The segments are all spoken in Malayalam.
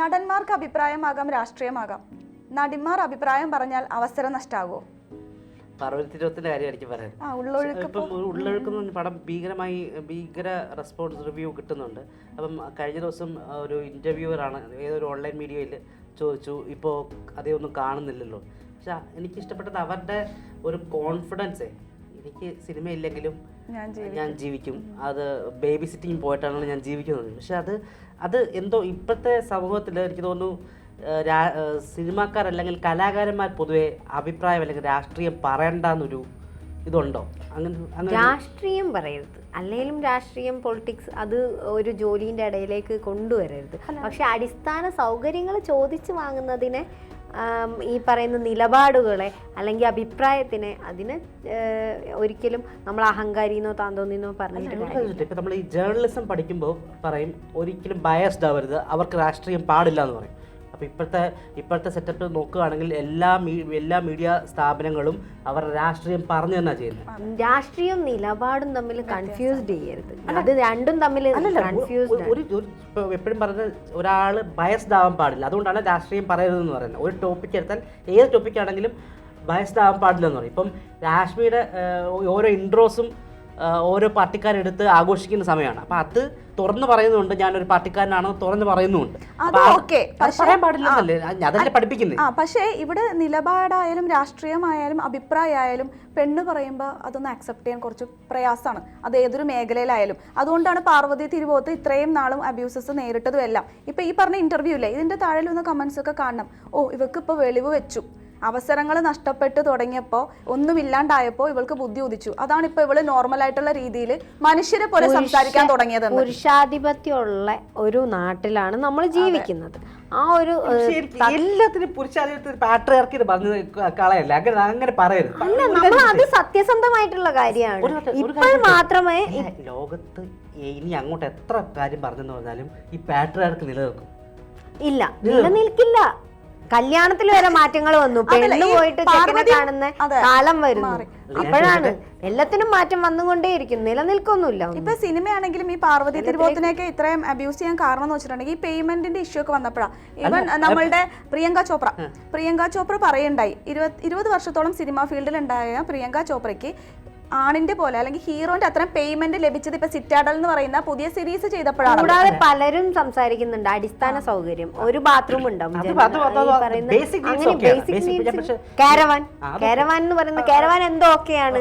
നടന്മാർക്ക് അഭിപ്രായമാകാം രാഷ്ട്രീയമാകാം. നടിമാർ അഭിപ്രായം പറഞ്ഞാൽ അവസരം നഷ്ടാകുമോ പർവതത്തിരുവത്തിന്റെ കാര്യം എനിക്ക് പറയാൻ ആ ഉള്ളൊഴുക്ക് ഇപ്പം ഉള്ളൊഴുക്ക് എന്ന് പറഞ്ഞ പടം ഭീകരമായി ഭീകര റെസ്പോൺസ് റിവ്യൂ കിട്ടുന്നുണ്ട്. അപ്പം കഴിഞ്ഞ ദിവസം ഒരു ഇന്റർവ്യൂവറാണ് ഏതൊരു ഓൺലൈൻ മീഡിയയിൽ ചോദിച്ചു ഇപ്പോൾ അതേ ഒന്നും കാണുന്നില്ലല്ലോ. പക്ഷെ എനിക്ക് ഇഷ്ടപ്പെട്ടത് അവരുടെ ഒരു കോൺഫിഡൻസ്. എനിക്ക് സിനിമ ഇല്ലെങ്കിലും ഞാൻ ഞാൻ ജീവിക്കും. അത് ബേബി സിറ്റിങ് പോയിട്ടാണ് ഞാൻ ജീവിക്കുന്നത്. പക്ഷെ അത് അത് എന്തോ ഇപ്പോഴത്തെ സമൂഹത്തിൽ എനിക്ക് തോന്നുന്നു സിനിമാക്കാർ അല്ലെങ്കിൽ കലാകാരന്മാർ പൊതുവെ അഭിപ്രായം അല്ലെങ്കിൽ രാഷ്ട്രീയം പറയണ്ടെന്നൊരു ഇതുണ്ടോ? അങ്ങനെ രാഷ്ട്രീയം പറയരുത്. അല്ലെങ്കിലും രാഷ്ട്രീയം പൊളിറ്റിക്സ് അത് ഒരു ജോലിന്റെ ഇടയിലേക്ക് കൊണ്ടുവരരുത്. പക്ഷെ അടിസ്ഥാന സൗകര്യങ്ങൾ ചോദിച്ചു വാങ്ങുന്നതിനെ ഈ പറയുന്ന നിലപാടുകളെ അല്ലെങ്കിൽ അഭിപ്രായത്തിനെ അതിന് ഒരിക്കലും നമ്മൾ അഹങ്കാരിന്നോ താന്തോന്നിന്നോ പറഞ്ഞിട്ട്. ഇപ്പം നമ്മൾ ഈ ജേർണലിസം പഠിക്കുമ്പോൾ പറയും ഒരിക്കലും ബയസ്ഡ് ആവരുത് അവർക്ക് രാഷ്ട്രീയം പാടില്ല എന്ന് പറയും അപ്പോൾ ഇപ്പോഴത്തെ ഇപ്പോഴത്തെ സെറ്റപ്പ് നോക്കുകയാണെങ്കിൽ എല്ലാ മീ എല്ലാ മീഡിയ സ്ഥാപനങ്ങളും അവർ രാഷ്ട്രീയം പറഞ്ഞു തന്നെ ചെയ്യുന്നത് രാഷ്ട്രീയം നിലപാടും തമ്മിൽ കൺഫ്യൂസ്ഡ് ചെയ്യരുത്. അത് രണ്ടും തമ്മിൽ കൺഫ്യൂസ്ഡ് ഒരു എപ്പോഴും പറഞ്ഞ ഒരാൾ ബയസ്ഡ് ആവാൻ പാടില്ല. അതുകൊണ്ടാണ് രാഷ്ട്രീയം പറയരുതെന്ന് പറയുന്നത്. ഒരു ടോപ്പിക് എടുത്താൽ ഏത് ടോപ്പിക്കാണെങ്കിലും ബയസ്ഡ് ആവാൻ പാടില്ല എന്ന് പറയും. ഇപ്പം രാഷ്മിയുടെ ഓരോ ഇൻട്രോസും ഓരോ പാർട്ടിക്കാരെടുത്ത് ആഘോഷിക്കുന്ന സമയമാണ്. അപ്പം അത് തുറന്നു പറയുന്നുണ്ട്. ഞാനൊരു പാർട്ടിക്കാരനാണെന്ന് തുറന്ന് പറയുന്നുണ്ട്. പറയാൻ പാടില്ലെന്നല്ലേ അതല്ലേ പഠിപ്പിക്കുന്നത് ആ പക്ഷേ ഇവിടെ നിലപാടായാലും രാഷ്ട്രീയമായാലും അഭിപ്രായമായാലും പെണ്ണ് പറയുമ്പോൾ അതൊന്ന് അക്സെപ്റ്റ് ചെയ്യാൻ കുറച്ച് പ്രയാസമാണ്. അത് ഏതൊരു മേഖലയിലായാലും. അതുകൊണ്ടാണ് പാർവതി തിരുവോത്ത് ഇത്രയും നാളും അബ്യൂസസ് നേരിട്ടതും എല്ലാം ഇപ്പൊ ഈ പറഞ്ഞ ഇന്റർവ്യൂ ഇല്ലേ? ഇതിന്റെ താഴെ ഒന്ന് കമന്റ്സ് ഒക്കെ കാണണം. ഓ ഇവക്ക് ഇപ്പൊ വെളിവ് വെച്ചു. അവസരങ്ങൾ നഷ്ടപ്പെട്ട് തുടങ്ങിയപ്പോൾ ഒന്നുമില്ലാണ്ടായപ്പോൾ ഇവൾക്ക് ബുദ്ധി ഉദിച്ചു. അതാണ് ഇപ്പൊ ഇവൾ നോർമൽ ആയിട്ടുള്ള രീതിയിൽ മനുഷ്യരെ പോലെ സംസാരിക്കാൻ തുടങ്ങിയത് പുരുഷാധിപത്യമുള്ള ഒരു നാട്ടിലാണ് നമ്മൾ ജീവിക്കുന്നത്. ആ ഒരു എല്ലാത്തിനും പുരുഷാധിപത്യത്തിൽ പാട്രിയാർക്കി കളയല്ല? അങ്ങനെ അങ്ങനെ പറയരുത്. അല്ല നമ്മൾ അത് സത്യസന്ധമായിട്ടുള്ള കാര്യമാണ്. ഇപ്പോൾ മാത്രമേ ലോകത്ത് ഇനി അങ്ങോട്ട് എത്ര കാര്യം പറഞ്ഞെന്ന് പറഞ്ഞാലും ഈ പാട്രിയാർക്ക് നിലനിൽക്കും. ഇല്ല നിലനിൽക്കില്ല. കല്യാണത്തിൽ വരെ മാറ്റങ്ങൾ വന്നു. പെണ്ണു പോയിട്ട് ചെക്കനെ കാണുന്ന കാലം വരുന്നു. അപ്പോഴാണ് എല്ലാത്തിനും മാറ്റം വന്നുകൊണ്ടേയിരിക്കും നിലനിൽക്കൊന്നുമില്ല. ഇപ്പൊ സിനിമയാണെങ്കിലും ഈ പാർവതി തിരുവോത്തിനെയൊക്കെ ഇത്രയും അബ്യൂസ് ചെയ്യാൻ കാരണം എന്ന് വെച്ചിട്ടുണ്ടെങ്കിൽ ഈ പേയ്മെന്റിന്റെ ഇഷ്യൂ ഒക്കെ വന്നപ്പോഴാണ് ഈവൻ നമ്മളുടെ പ്രിയങ്ക ചോപ്ര. പ്രിയങ്ക ചോപ്ര പറയുണ്ടായി ഇരുപത് ഇരുപത് വർഷത്തോളം സിനിമാ ഫീൽഡിൽ ഉണ്ടായ പ്രിയങ്ക ചോപ്രയ്ക്ക് ആണിന്റെ പോലെ അല്ലെങ്കിൽ ഹീറോന്റെ അത്രയും പേയ്മെന്റ് ലഭിച്ചത് ഇപ്പൊ സിറ്റാഡൽ എന്ന് പറയുന്ന പുതിയ സീരീസ് ചെയ്തപ്പോഴാണ്. കൂടാതെ പലരും സംസാരിക്കുന്നുണ്ട്. അടിസ്ഥാന സൗകര്യം. ഒരു ബാത്റൂം ഉണ്ടാവും കാരവാൻ കാരവാൻ എന്ന് പറയുന്ന കാരവാൻ എന്തോ ഒക്കെയാണ്.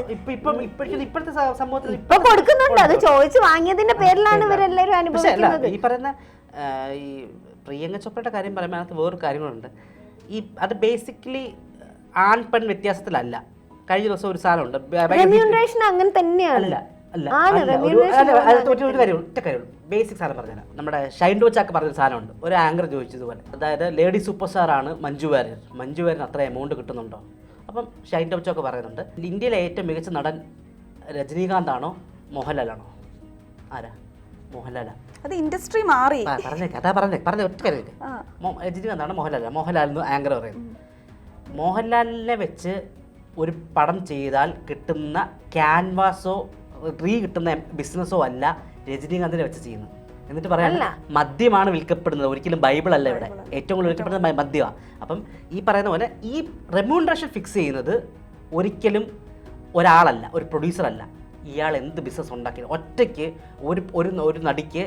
ഇപ്പൊ കൊടുക്കുന്നുണ്ട്. അത് ചോദിച്ചു വാങ്ങിയതിന്റെ പേരിലാണ് ഇവരെല്ലാരും അനുഭവിക്കുന്നത്. ഈ പറയുന്ന ഈ പ്രിയങ്ക ചോപ്രയുടെ കാര്യം പറയുമ്പോൾ അതിനകത്ത് വേറൊരു കാര്യങ്ങളുണ്ട്. ഈ അത് ബേസിക്കലി ആൺ പെൺ വ്യത്യാസത്തിലല്ല. കഴിഞ്ഞ ദിവസം ഒരു സാധനമുണ്ട് അങ്ങനെ തന്നെയാണ്. അല്ല അല്ല. ഒരു- കാര്യം ഒറ്റ ബേസിക് സാധനം പറഞ്ഞുതരാം. നമ്മുടെ ഷൈൻ ഡോച്ചാക്ക് പറഞ്ഞ സാധനമുണ്ട് ഒരു ആങ്കർ ചോദിച്ചതുപോലെ. അതായത് ലേഡി സൂപ്പർ സ്റ്റാർ ആണ് മഞ്ജു വാര്യർ. മഞ്ജു വാര്യർ അത്ര എമൗണ്ട് കിട്ടുന്നുണ്ടോ? അപ്പം ഷൈൻ ഡോച്ചൊക്കെ പറയുന്നുണ്ട്. ഇന്ത്യയിലെ ഏറ്റവും മികച്ച നടൻ രജനീകാന്ത് ആണോ മോഹൻലാലാണോ? ആരാ? മോഹൻലാലാ. അത് ഇൻഡസ്ട്രി മാറി. പറഞ്ഞേ കഥ അതാ പറഞ്ഞേ പറഞ്ഞ ഒറ്റ കാര്യമില്ല രജനീകാന്താണ് മോഹൻലാൽ. മോഹൻലാൽ എന്ന് ആങ്കർ പറയുന്നത് മോഹൻലാലിനെ വെച്ച് ഒരു പടം ചെയ്താൽ കിട്ടുന്ന ക്യാൻവാസോ റീ കിട്ടുന്ന ബിസിനസ്സോ അല്ല രജനീകാന്തിനെ വെച്ച് ചെയ്യുന്നത്. എന്നിട്ട് പറയാൻ മദ്യമാണ് വിൽക്കപ്പെടുന്നത്. ഒരിക്കലും ബൈബിൾ അല്ല ഇവിടെ. ഏറ്റവും കൂടുതൽ വിൽക്കപ്പെടുന്നത് മദ്യമാണ് അപ്പം ഈ പറയുന്ന പോലെ ഈ റെമ്യൂണറേഷൻ ഫിക്സ് ചെയ്യുന്നത് ഒരിക്കലും ഒരാളല്ല ഒരു പ്രൊഡ്യൂസർ അല്ല ഇയാൾ എന്ത് ബിസിനസ് ഉണ്ടാക്കി ഒറ്റയ്ക്ക് ഒരു ഒരു നടിക്ക്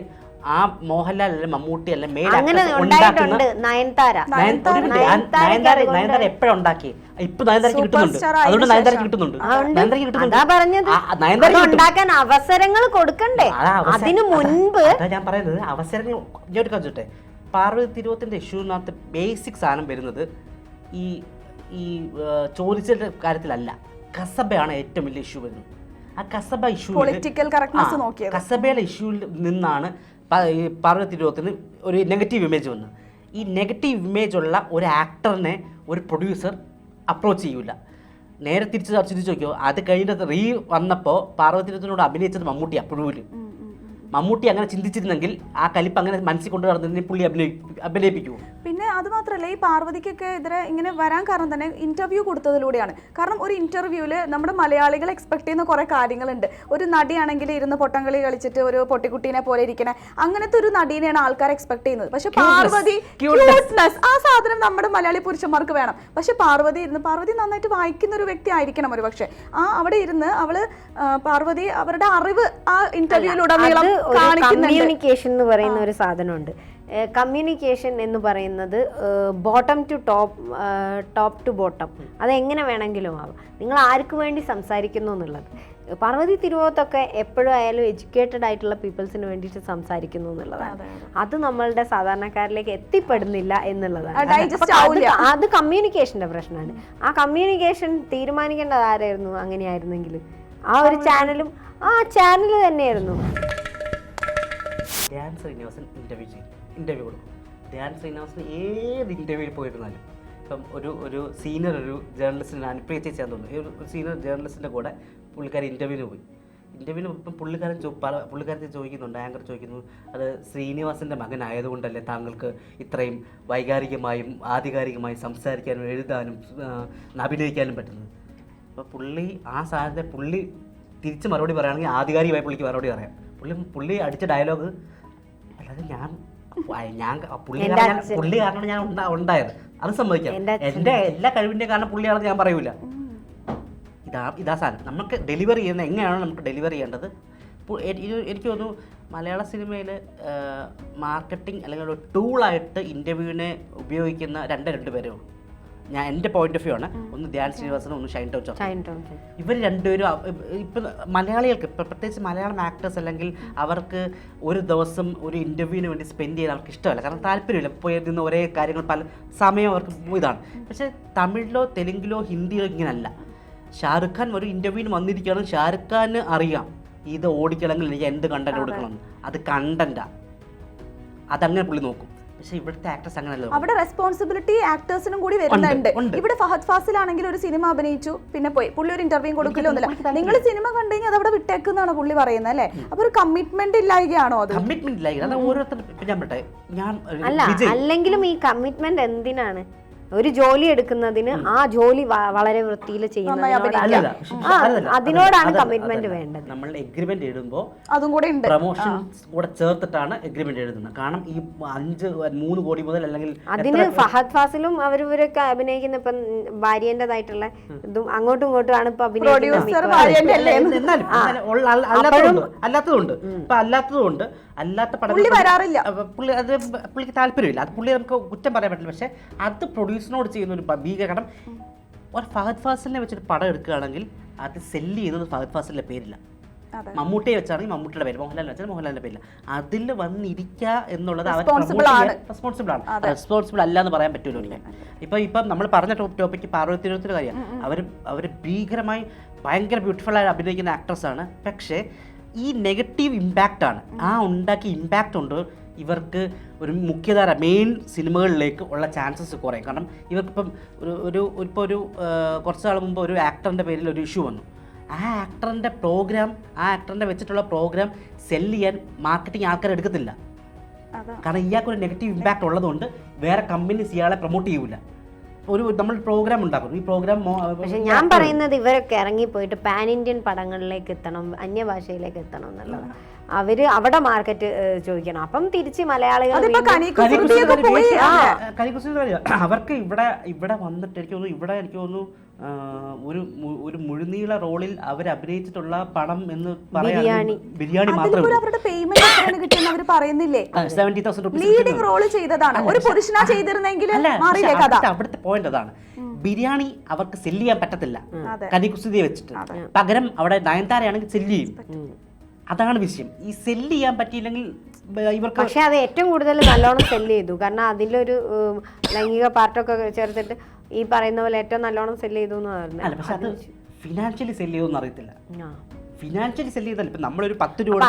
ആ മോഹൻലാൽ അല്ലെ മമ്മൂട്ടി അല്ലെ മെയിൻ അങ്ങനെ ഉണ്ടായിട്ടുണ്ട് നയൻതാര. നയൻതാര നയൻതാര നയൻതാര ഉണ്ടാക്കി ഇപ്പൊ നയൻതാരക്ക് കിട്ടുന്നുണ്ട്. അതുകൊണ്ട് നയൻതാരക്ക് കിട്ടുന്നുണ്ട്. നയൻതാരക്ക് കിട്ടുന്നുണ്ട്. ഉണ്ടാക്കാൻ അവസരങ്ങൾ കൊടുക്കണ്ടേ? അതിന് മുൻപ് ഞാൻ പറയുന്നത്. അവസരങ്ങൾ ഞാൻ ഒരു പാർവതി തിരുവത്തിന്റെ ഇഷ്യൂവിനകത്ത് ബേസിക് സാധനം വരുന്നത് ഈ ഈ ചോദിച്ചതിന്റെ കാര്യത്തിലല്ല. കസബയാണ് ഏറ്റവും വലിയ ഇഷ്യൂ വരുന്നത്. ആ കസബ ഇഷ്യൂ പൊളിറ്റിക്കൽ കറക്റ്റ്നസ് നോക്കിയത്. കസബയുടെ ഇഷ്യൂവിൽ നിന്നാണ് പാർവതി തിരുവോത്തിന് ഒരു നെഗറ്റീവ് ഇമേജ് വന്നത്. ഈ നെഗറ്റീവ് ഇമേജ് ഉള്ള ഒരു ആക്ടറിനെ ഒരു പ്രൊഡ്യൂസർ അപ്രോച്ച് ചെയ്യൂല. നേരെ തിരിച്ച് ചിന്തിച്ച് നോക്കിയോ അത് കഴിഞ്ഞിട്ട് റീ വന്നപ്പോൾ പാർവതി തിരുവത്തിനോട് അഭിനയിച്ചത് മമ്മൂട്ടി അപ്രൂവൽ. മമ്മൂട്ടി അങ്ങനെ ചിന്തിച്ചിരുന്നെങ്കിൽ ആ കലിപ്പ് അങ്ങനെ മനസ്സിൽ കൊണ്ട് നടന്നതിനെ പുള്ളി അഭിനയി അഭിനയിപ്പിക്കുമോ പിന്നെ അത് മാത്രമല്ല ഈ പാർവതിക്കൊക്കെ എതിരെ ഇങ്ങനെ വരാൻ കാരണം തന്നെ ഇന്റർവ്യൂ കൊടുത്തതിലൂടെയാണ്. കാരണം ഒരു ഇന്റർവ്യൂവിൽ നമ്മുടെ മലയാളികൾ എക്സ്പെക്ട് ചെയ്യുന്ന കുറെ കാര്യങ്ങളുണ്ട്. ഒരു നടിയാണെങ്കിൽ ഇരുന്ന് പൊട്ടംകളി കളിച്ചിട്ട് ഒരു പൊട്ടിക്കുട്ടീനെ പോലെ ഇരിക്കണേ. അങ്ങനത്തെ ഒരു നടീനെയാണ് ആൾക്കാർ എക്സ്പെക്ട് ചെയ്യുന്നത്. പക്ഷെ പാർവതി ക്യൂട്ട്നെസ് ആ സാധനം നമ്മുടെ മലയാളി പുരുഷന്മാർക്ക് വേണം. പക്ഷെ പാർവതി ഇരുന്ന് പാർവതി നന്നായിട്ട് വായിക്കുന്ന ഒരു വ്യക്തി ആയിരിക്കണം ഒരു പക്ഷെ ആ അവിടെ ഇരുന്ന് അവൾ പാർവതി അവരുടെ അറിവ് ആ ഇന്റർവ്യൂയിലുടനീളം കമ്മ്യൂണിക്കേഷൻ എന്ന് പറയുന്ന ഒരു സാധനമുണ്ട്. കമ്മ്യൂണിക്കേഷൻ എന്ന് പറയുന്നത് bottom to top top to bottom അത് എങ്ങനെ വേണമെങ്കിലും ആവാം. നിങ്ങൾ ആർക്ക് വേണ്ടി സംസാരിക്കുന്നു എന്നുള്ളത്. പാർവതി തിരുവോത്തൊക്കെ എപ്പോഴും ആയാലും എഡ്യൂക്കേറ്റഡ് ആയിട്ടുള്ള പീപ്പിൾസിന് വേണ്ടിയിട്ട് സംസാരിക്കുന്നു എന്നുള്ളതാണ്. അത് നമ്മളുടെ സാധാരണക്കാരിലേക്ക് എത്തിപ്പെടുന്നില്ല എന്നുള്ളതാണ്. അത് കമ്മ്യൂണിക്കേഷന്റെ പ്രശ്നമാണ്. ആ കമ്മ്യൂണിക്കേഷൻ തീരുമാനിക്കേണ്ടത് ആരായിരുന്നു? അങ്ങനെയായിരുന്നെങ്കിൽ. ആ ഒരു ചാനലും ആ ചാനൽ തന്നെയായിരുന്നു. ധ്യാൻ ശ്രീനിവാസൻ ഇന്റർവ്യൂ ചെയ്യും ഇന്റർവ്യൂ കൊടുക്കും ധ്യാൻ ശ്രീനിവാസൻ ഏത് ഇന്റർവ്യൂവിൽ പോയിരുന്നാലും ഇപ്പം ഒരു ഒരു സീനിയർ ഒരു ജേർണലിസ്റ്റിന് അനുപ്രിയ ചേച്ചിയാൻ തോന്നുന്നു. ഒരു സീനിയർ ജേർണലിസ്റ്റിന്റെ കൂടെ പുള്ളിക്കാരി ഇന്റർവ്യൂവിന് പോയി. ഇന്റർവ്യൂവിന് ഇപ്പം പുള്ളിക്കാരൻ ചോ പല പുള്ളിക്കാരത്തെ ചോദിക്കുന്നുണ്ട് ആങ്കർ ചോദിക്കുന്നു അത് ശ്രീനിവാസിന്റെ മകനായതുകൊണ്ടല്ലേ താങ്കൾക്ക് ഇത്രയും വൈകാരികമായും ആധികാരികമായും സംസാരിക്കാനും എഴുതാനും അഭിനയിക്കാനും പറ്റുന്നത്? അപ്പോൾ പുള്ളി ആ സാധനത്തെ പുള്ളി തിരിച്ച് മറുപടി പറയുകയാണെങ്കിൽ ആധികാരികമായി പുള്ളിക്ക് മറുപടി പറയാം. പുള്ളി പുള്ളി അടിച്ച ഡയലോഗ് അല്ലാതെ ഞാൻ ഞാൻ പുള്ളി. പുള്ളി കാരണം ഞാൻ ഉണ്ടായത്. അത് സമ്മതിക്കാം. എന്റെ എല്ലാ കഴിവിന്റെ കാരണം പുള്ളിയാണെന്ന് ഞാൻ പറയൂല. ഇതാ ഇതാ സാധനം. നമുക്ക് ഡെലിവറി ചെയ്യുന്ന എങ്ങനെയാണോ നമുക്ക് ഡെലിവറി ചെയ്യേണ്ടത്? എനിക്ക് തോന്നുന്നു മലയാള സിനിമയിൽ മാർക്കറ്റിംഗ് അല്ലെങ്കിൽ ഒരു ടൂളായിട്ട് ഇന്റർവ്യൂവിനെ ഉപയോഗിക്കുന്ന രണ്ട് രണ്ട് പേരേ ഉള്ളൂ. ഞാൻ എന്റെ പോയിന്റ് ഓഫ് വ്യൂ ആണ്. ഒന്ന് ധ്യാൻ ശ്രീനിവാസനും ഒന്ന് ഷൈൻ ടോച്ച് ഇവർ രണ്ടുപേരും ഇപ്പം മലയാളികൾക്ക് ഇപ്പം പ്രത്യേകിച്ച് മലയാളം ആക്ടേഴ്സ് അല്ലെങ്കിൽ അവർക്ക് ഒരു ദിവസം ഒരു ഇന്റർവ്യൂവിന് വേണ്ടി സ്പെൻഡ് ചെയ്യാൻ അവർക്ക് ഇഷ്ടമല്ല. കാരണം താല്പര്യമില്ല. പോയി നിന്ന് ഒരേ കാര്യങ്ങൾ പല സമയം അവർക്ക് ഇതാണ്. പക്ഷേ തമിഴിലോ തെലുങ്കിലോ ഹിന്ദിയിലോ ഇങ്ങനല്ല. ഷാറുഖ് ഖാൻ ഒരു ഇന്റർവ്യൂവിന് വന്നിരിക്കുകയാണ് ഷാറുഖ് ഖാന് അറിയാം. ഇത് ഓടിക്കണമെങ്കിൽ എനിക്ക് എന്ത് കണ്ടന്റ് കൊടുക്കണം അത് കണ്ടന്റാ അതങ്ങനെ പുള്ളി നോക്കും. പക്ഷേ ഇവിടുത്തെ ആക്ടേഴ്സ് അങ്ങനെയല്ല. അവിടെ റെസ്പോൺസിബിലിറ്റി ആക്ടേഴ്സിനും കൂടി വരുന്നുണ്ട്. ഇവിടെ ഫഹദ് ഫാസിൽ ആണെങ്കിൽ ഒരു സിനിമ അഭിനയിച്ചു. പിന്നെ പോയി. പുള്ളി ഒരു ഇന്റർവ്യൂ കൊടുക്കില്ലൊന്നുമില്ല നിങ്ങൾ സിനിമ കണ്ടു കഴിഞ്ഞാൽ അവിടെ വിട്ടേക്കുന്നാണ് പുള്ളി പറയുന്നത് അല്ലേ? അപ്പൊ ഒരു കമ്മിറ്റ്മെന്റ് ഇല്ലായികയാണോ അത്? കമ്മിറ്റ്മെന്റ് ഇല്ലായിക അത് ഓരോരുത്തർ ഞാൻ ഒരു അല്ല വിജയ്. അല്ലെങ്കിലും ഈ കമ്മിറ്റ്മെന്റ് എന്തിനാണ്? ഒരു ജോലി എടുക്കുന്നതിന് ആ ജോലി വളരെ വൃത്തിയിൽ പക്ഷെ അതിനോടാണ് കമ്മിറ്റ്മെന്റ് വേണ്ടത്. നമ്മൾ എഗ്രിമെന്റ് എഴുതുമ്പോൾ അതും കൂടെ ഉണ്ട്. പ്രൊമോഷൻ കൂടെ ചേർത്തിട്ടാണ് എഗ്രിമെന്റ് എഴുതുന്നത്. കാരണം ഈ അഞ്ച് മൂന്ന് കോടി മുതൽ അല്ലെങ്കിൽ അതിന് ഫഹദ് ഫാസിലും അവരിവരൊക്കെ അഭിനയിക്കുന്ന ഇപ്പം ഭാര്യേണ്ടതായിട്ടുള്ള ഇതും അങ്ങോട്ടും ഇങ്ങോട്ടും ആണ് ഇപ്പൊ അല്ലാത്തതുണ്ട്. ഇപ്പൊ അല്ലാത്തതുകൊണ്ട് അല്ലാത്ത പടം പുള്ളി വരാറില്ല. പുള്ളി അത് പുള്ളിക്ക് താല്പര്യമില്ല. അത് പുള്ളി നമുക്ക് കുറ്റം പറയാൻ പറ്റില്ല. പക്ഷെ അത് പ്രൊഡ്യൂസറിനോട് ചെയ്യുന്ന ഒരു ഭീകരണം കാരണം ഒരു ഫഹദ് ഫാസിലിനെ വെച്ചൊരു പടം എടുക്കുകയാണെങ്കിൽ അത് സെല്ല് ചെയ്യുന്നത് ഫഹദ് ഫാസിലിന്റെ പേരില്ല. മമ്മൂട്ടിയെ വെച്ചാണെങ്കിൽ മമ്മൂട്ടിയുടെ പേര് മോഹൻലാലിനെ വെച്ചാൽ മോഹൻലാലിന്റെ പേരില്ല. അതിൽ വന്നിരിക്കുക എന്നുള്ളത് അവർ ആണ്. റെസ്പോൺസിബിൾ ആണ്. റെസ്പോൺസിബിൾ അല്ല എന്ന് പറയാൻ പറ്റുമല്ലോ ഇല്ല ഇപ്പൊ ഇപ്പം നമ്മൾ പറഞ്ഞ ടോപ്പ് ടോപ്പിക്ക് പാർവതി തിരുവനന്തപുരം കാര്യം. അവർ അവർ ഭീകരമായി ഭയങ്കര ബ്യൂട്ടിഫുൾ ആയി അഭിനയിക്കുന്ന ആക്ട്രസ് ആണ്. പക്ഷേ ഈ നെഗറ്റീവ് ഇമ്പാക്റ്റ് ആണ്. ആ ഉണ്ടാക്കിയ ഇമ്പാക്റ്റ് കൊണ്ട് ഇവർക്ക് ഒരു മുഖ്യധാര മെയിൻ സിനിമകളിലേക്ക് ഉള്ള ചാൻസസ് കുറയും. കാരണം ഇവർക്കിപ്പം ഒരു ഒരു ഇപ്പോൾ ഒരു കുറച്ച് നാൾ മുമ്പ് ഒരു ആക്ടറിന്റെ പേരിൽ ഒരു ഇഷ്യൂ വന്നു. ആ ആക്ടറിന്റെ പ്രോഗ്രാം ആ ആക്ടറിന്റെ വെച്ചിട്ടുള്ള പ്രോഗ്രാം സെല്ല് ചെയ്യാൻ മാർക്കറ്റിംഗ് ആൾക്കാർ എടുക്കത്തില്ല. കാരണം ഇയാൾക്കൊരു നെഗറ്റീവ് ഇമ്പാക്റ്റ് ഉള്ളതുകൊണ്ട് വേറെ കമ്പനീസ് ഇയാളെ പ്രൊമോട്ട് ചെയ്യൂല. ഒരു നമ്മൾ പ്രോഗ്രാം ഉണ്ടാക്കും ഈ പ്രോഗ്രാം പക്ഷെ ഞാൻ പറയുന്നത് ഇവരൊക്കെ ഇറങ്ങി പോയിട്ട് പാൻ ഇന്ത്യൻ പടങ്ങളിലേക്ക് എത്തണം അന്യഭാഷയിലേക്ക് എത്തണം എന്നുള്ളത് അവർ അവിടെ മാർക്കറ്റ് ചോദിക്കണം. അപ്പം തിരിച്ച് മലയാളികൾ അവർക്ക് ഇവിടെ ഇവിടെ വന്നിട്ട് എനിക്ക് തോന്നുന്നു ഇവിടെ എനിക്ക് തോന്നുന്നു ഒരു ഒരു മുഴുനീള റോളിൽ അവർ അഭിനയിച്ചിട്ടുള്ള പണം എന്ന് ബിരിയാണി. ബിരിയാണി മാത്രമേ അവരുടെ പേയ്മെന്റ് എത്രയാണ് അവർ പറയുന്നില്ലേ? ലീഡിംഗ് റോൾ ചെയ്തതാണ്. ഒരു പുരുഷനാ ചെയ്തിരുന്നെങ്കിൽ മാറിയില്ലേ കഥ? അവിടുത്തെ പോയിന്റ് അതാണ്. ബിരിയാണി അവർക്ക് സെല്ല് ചെയ്യാൻ പറ്റത്തില്ല. അതെ. കനികുസ്ഥിതിയെ വെച്ചിട്ട്. പകരം അവിടെ നയൻതാരയാണെങ്കിൽ സെല്ല് ചെയ്യും. അതാണ് വിഷയം. ഈ സെല്ല് ചെയ്യാൻ പറ്റിയില്ലെങ്കിൽ ഇവർക്ക് പക്ഷെ അത് ഏറ്റവും കൂടുതൽ നല്ലോണം സെല്ല് ചെയ്തു. കാരണം അതിലൊരു ലൈംഗിക പാർട്ടൊക്കെ ചേർത്തിട്ട് ഈ പറയുന്ന പോലെ ഏറ്റവും നല്ലോണം സെല്ല് ചെയ്തു എന്ന് അല്ല പക്ഷെ അത് ഫിനാൻഷ്യലി സെല്ല് ചെയ്തു അറിയത്തില്ല. ഫിനാൻഷ്യലി സെല്ല് ചെയ്തല്ല. ഇപ്പൊ നമ്മളൊരു പത്ത് രൂപ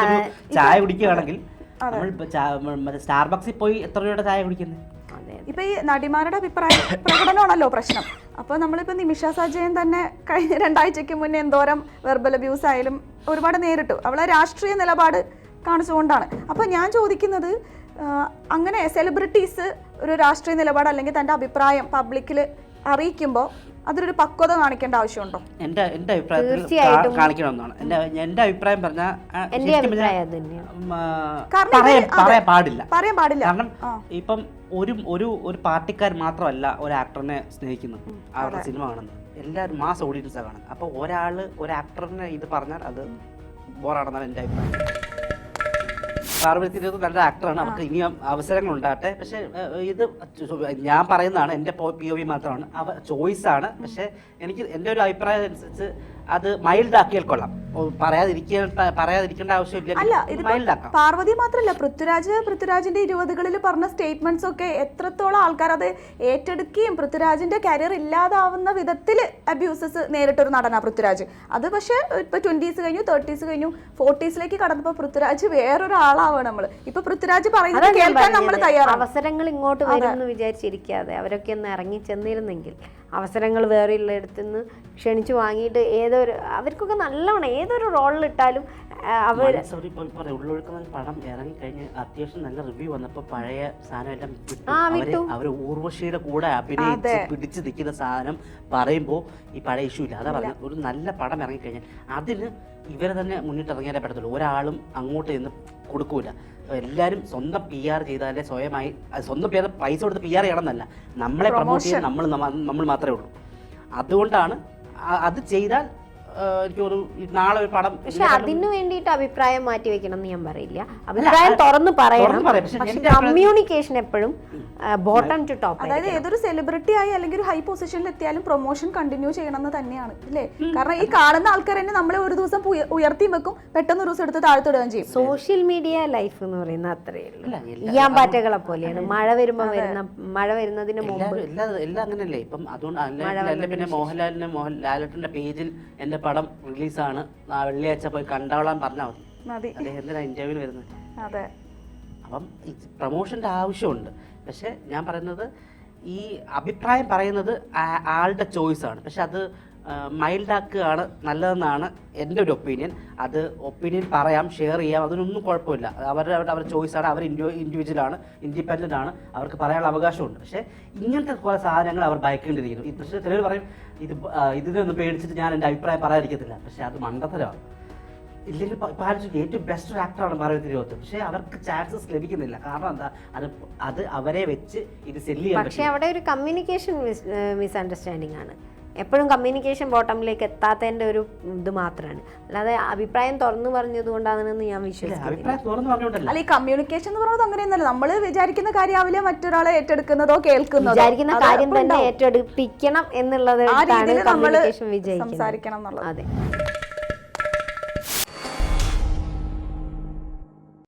ചായ കുടിക്കുകയാണെങ്കിൽ നമ്മൾ ഇപ്പൊ സ്റ്റാർബക്സിൽ പോയി എത്ര രൂപയുടെ ചായ കുടിക്കുന്നത് ഇപ്പൊ ഈ നടിമാരുടെ അഭിപ്രായ പ്രകടനമാണല്ലോ പ്രശ്നം. അപ്പൊ നമ്മളിപ്പോൾ നിമിഷ സജയൻ തന്നെ കഴിഞ്ഞ രണ്ടാഴ്ചയ്ക്ക് മുന്നേ എന്തോരം വെർബൽ അബ്യൂസ് ആയാലും ഒരുപാട് നേരിട്ടു. അവളെ രാഷ്ട്രീയ നിലപാട് കാണിച്ചുകൊണ്ടാണ്. അപ്പോൾ ഞാൻ ചോദിക്കുന്നത് അങ്ങനെ സെലിബ്രിറ്റീസ് ഒരു രാഷ്ട്രീയ നിലപാട് അല്ലെങ്കിൽ തന്റെ അഭിപ്രായം പബ്ലിക്കിൽ അറിയിക്കുമ്പോൾ അതിലൊരു പക്വത കാണിക്കേണ്ട ആവശ്യമുണ്ടോ? എന്റെ എന്റെ അഭിപ്രായത്തിൽ. കാണിക്കണമെന്നാണ്. അഭിപ്രായം പറഞ്ഞാൽ പാടില്ല. പറയാൻ പാടില്ല. കാരണം. ഇപ്പം ഒരു ഒരു ഒരു പാർട്ടിക്കാർ മാത്രമല്ല ഒരു ആക്ടറിനെ സ്നേഹിക്കുന്നത്. അവരുടെ സിനിമ കാണുന്നത്. എല്ലാവരും മാസ് ഓഡിയൻസാണ് കാണുന്നത്. അപ്പോൾ ഒരാൾ ഒരു ആക്ടറിനെ ഇത് പറഞ്ഞാൽ അത് ബോറാണെന്നാണ് എന്റെ അഭിപ്രായം. പാർവതി തിരുവത്ത് നല്ല ആക്ടറാണ് അവർക്ക് ഇനിയും അവസരങ്ങൾ ഉണ്ടാകട്ടെ പക്ഷെ ഇത് ഞാൻ പറയുന്നതാണ് എന്റെ പി ഒ വി മാത്രമാണ്. അവ ചോയ്സ് ആണ്. പക്ഷെ എനിക്ക് എന്റെ ഒരു അഭിപ്രായം അനുസരിച്ച് അത് മൈൽഡ് ആക്കിയാൽ കൊള്ളാം പറയാതിരിക്കേണ്ട പറയാതിരിക്കേണ്ട അല്ല ആവശ്യമില്ല മൈൽഡ് ആക്കാം പാർവതി മാത്രല്ല പൃഥ്വിരാജ് പൃഥ്വിരാജിന്റെ ഇരുപതുകളിൽ പറഞ്ഞ സ്റ്റേറ്റ്മെന്റ്സ് ഒക്കെ എത്രത്തോളം ആൾക്കാർ അത് ഏറ്റെടുക്കുകയും പൃഥ്വിരാജിന്റെ കരിയർ ഇല്ലാതാവുന്ന വിധത്തിൽ അബ്യൂസസ് നേരിട്ടൊരു നടനാ പൃഥ്വിരാജ്. അത് പക്ഷേ ഇപ്പൊ ട്വന്റീസ് കഴിഞ്ഞു തേർട്ടീസ് കഴിഞ്ഞു ഫോർട്ടീസിലേക്ക് കടന്നപ്പോ പൃഥ്വിരാജ് വേറൊരാളാവാണ് നമ്മൾ ഇപ്പൊ പൃഥ്വിരാജ് പറയുന്നത് കേൾക്കാൻ നമ്മൾ. തയ്യാറാണ്. അവസരങ്ങൾ ഇങ്ങോട്ട് വരുമെന്ന് വിചാരിച്ചിരിക്കാതെ അവരൊക്കെ ഒന്ന് ഇറങ്ങി ചെന്നിരുന്നെങ്കിൽ അവസരങ്ങൾ വേറെയുള്ള നിന്ന് ക്ഷണിച്ചു വാങ്ങിയിട്ട് ഏതൊരു അവർക്കൊക്കെ നല്ലവണ്ണം ഏതൊരു റോളിലിട്ടാലും അവർ ഉള്ളൊഴുക്കുന്ന പടം ഇറങ്ങി കഴിഞ്ഞ് അത്യാവശ്യം നല്ല റിവ്യൂ വന്നപ്പോ പഴയ സാധനം എല്ലാം അവർ. ഊർവശിയുടെ കൂടെ അഭിനയിച്ച് പിടിച്ചു നിൽക്കുന്ന സാധനം പറയുമ്പോൾ ഈ പഴയ ഇഷ്യൂ ഇല്ല. അതാ പറഞ്ഞ ഒരു നല്ല പടം ഇറങ്ങിക്കഴിഞ്ഞാൽ അതിന് ഇവരെ തന്നെ മുന്നിട്ട് ഇറങ്ങിയാലേ പറ്റത്തുള്ളൂ. ഒരാളും അങ്ങോട്ട് നിന്ന് കൊടുക്കൂല. എല്ലാവരും സ്വന്തം പി ആർ ചെയ്താലേ സ്വയമായി സ്വന്തം പി ആർ പൈസ കൊടുത്ത് പി ആർ ചെയ്യണമെന്നല്ല. നമ്മളെ പ്രൊമോട്ട് ചെയ്യാൻ നമ്മൾ നമ്മൾ മാത്രമേ ഉള്ളൂ. അതുകൊണ്ടാണ് അത് ചെയ്താൽ ആ, എനിക്ക് ഒരു നാളെ ഒരു പടം പക്ഷെ അതിനു വേണ്ടിയിട്ട് അഭിപ്രായം മാറ്റി വെക്കണം എന്ന് ഞാൻ പറയില്ല. അഭിപ്രായം തുറന്ന് പറയണം. പക്ഷെ കമ്മ്യൂണിക്കേഷൻ എപ്പോഴും ബോട്ടം ടു ടോപ്പ് അതായത് ഏതൊരു സെലിബ്രിറ്റി ആയി അല്ലെങ്കിൽ ഒരു ഹൈ പൊസിഷനിൽ എത്തിയാലും പ്രൊമോഷൻ കണ്ടിന്യൂ ചെയ്യണമെന്ന് തന്നെയാണ് അല്ലേ? കാരണം ഈ കാണുന്ന ആൾക്കാർ തന്നെ നമ്മളെ ഒരു ദിവസം ഉയർത്തി വെക്കും പെട്ടെന്ന് ഒരു ദിവസം എടുത്ത് താഴ്ത്തിടുകയും ചെയ്യും. സോഷ്യൽ മീഡിയ ലൈഫ് എന്ന് പറയുന്നത് അത്രയേ ഉള്ളൂ. ഈയാമ്പാറ്റകളെ പോലെയാണ്. മഴ വരുമ്പോൾ വരുന്ന മഴ വരുന്നതിന് മുമ്പ് എല്ലാ അങ്ങനെയല്ലേ ഇപ്പം അതുകൊണ്ട് പിന്നെ മോഹൻലാലിന്റെ മോഹൻ ലാലേട്ടന്റെ പേജിൽ എന്റെ പടം റിലീസാണ്. വെള്ളിയാഴ്ച പോയി കണ്ടോളാൻ പറഞ്ഞാൽ മതി. മതി. അദ്ദേഹം എന്തിനാ ഇന്റർവ്യൂവിന് വരുന്നത്? അതെ. അപ്പം പ്രൊമോഷന്റെ ആവശ്യമുണ്ട്. പക്ഷെ ഞാൻ പറയുന്നത് ഈ അഭിപ്രായം പറയുന്നത് ആളുടെ ആളുടെ ചോയ്സാണ് പക്ഷെ അത് മൈൽഡാക്കുകയാണ് നല്ലതെന്നാണ് എന്റെ ഒരു ഒപ്പീനിയൻ. അത് ഒപ്പീനിയൻ പറയാം ഷെയർ ചെയ്യാം അതിനൊന്നും കുഴപ്പമില്ല. അവരുടെ അവരുടെ അവരുടെ ചോയ്സാണ് അവർ ഇൻഡി ഇൻഡിവിജ്വലാണ് ഇൻഡിപെൻഡന്റ് ആണ് അവർക്ക് പറയാനുള്ള അവകാശമുണ്ട്. പക്ഷേ ഇങ്ങനത്തെ കുറേ സാധനങ്ങൾ അവർ ഭയക്കേണ്ടിയിരിക്കുന്നു. ഈ പക്ഷേ ചിലർ പറയും ഇത് ഇതിനൊന്നും പേടിച്ചിട്ട് ഞാൻ എന്റെ അഭിപ്രായം പറയാതിരിക്കത്തില്ല. പക്ഷേ അത് മണ്ടത്തരമാണ്. ഇല്ലെങ്കിൽ പാലിച്ചു ഏറ്റവും ബെസ്റ്റ് ഒരു ആക്ടറാണ് പാർവതി തിരുവോത്ത് പക്ഷേ അവർക്ക് ചാൻസസ് ലഭിക്കുന്നില്ല. കാരണം എന്താ? അത് അത് അവരെ വെച്ച് ഇത് സെല്ല് ചെയ്യാൻ പക്ഷെ അവിടെ ഒരു കമ്മ്യൂണിക്കേഷൻ മിസ് മിസ്അണ്ടർസ്റ്റാൻഡിങ് ആണ്. എപ്പോഴും കമ്മ്യൂണിക്കേഷൻ ബോട്ടമിലേക്ക് എത്താത്തതിന്റെ ഒരു ഇത് മാത്രമാണ് അല്ലാതെ അഭിപ്രായം തുറന്നു പറഞ്ഞത് കൊണ്ടാണെന്ന് ഞാൻ. വിശ്വസിക്കുന്നു അല്ല ഈ കമ്മ്യൂണിക്കേഷൻ എന്ന് പറയുന്നത് അങ്ങനെയൊന്നല്ല നമ്മൾ വിചാരിക്കുന്ന കാര്യമാവില്ല മറ്റൊരാളെ ഏറ്റെടുക്കുന്നതോ കേൾക്കുന്നതോ. വിചാരിക്കുന്ന കാര്യം തന്നെ ഏറ്റെടുപ്പിക്കണം എന്നുള്ളത് സംസാരിക്കണം എന്നുള്ളത്. അതെ.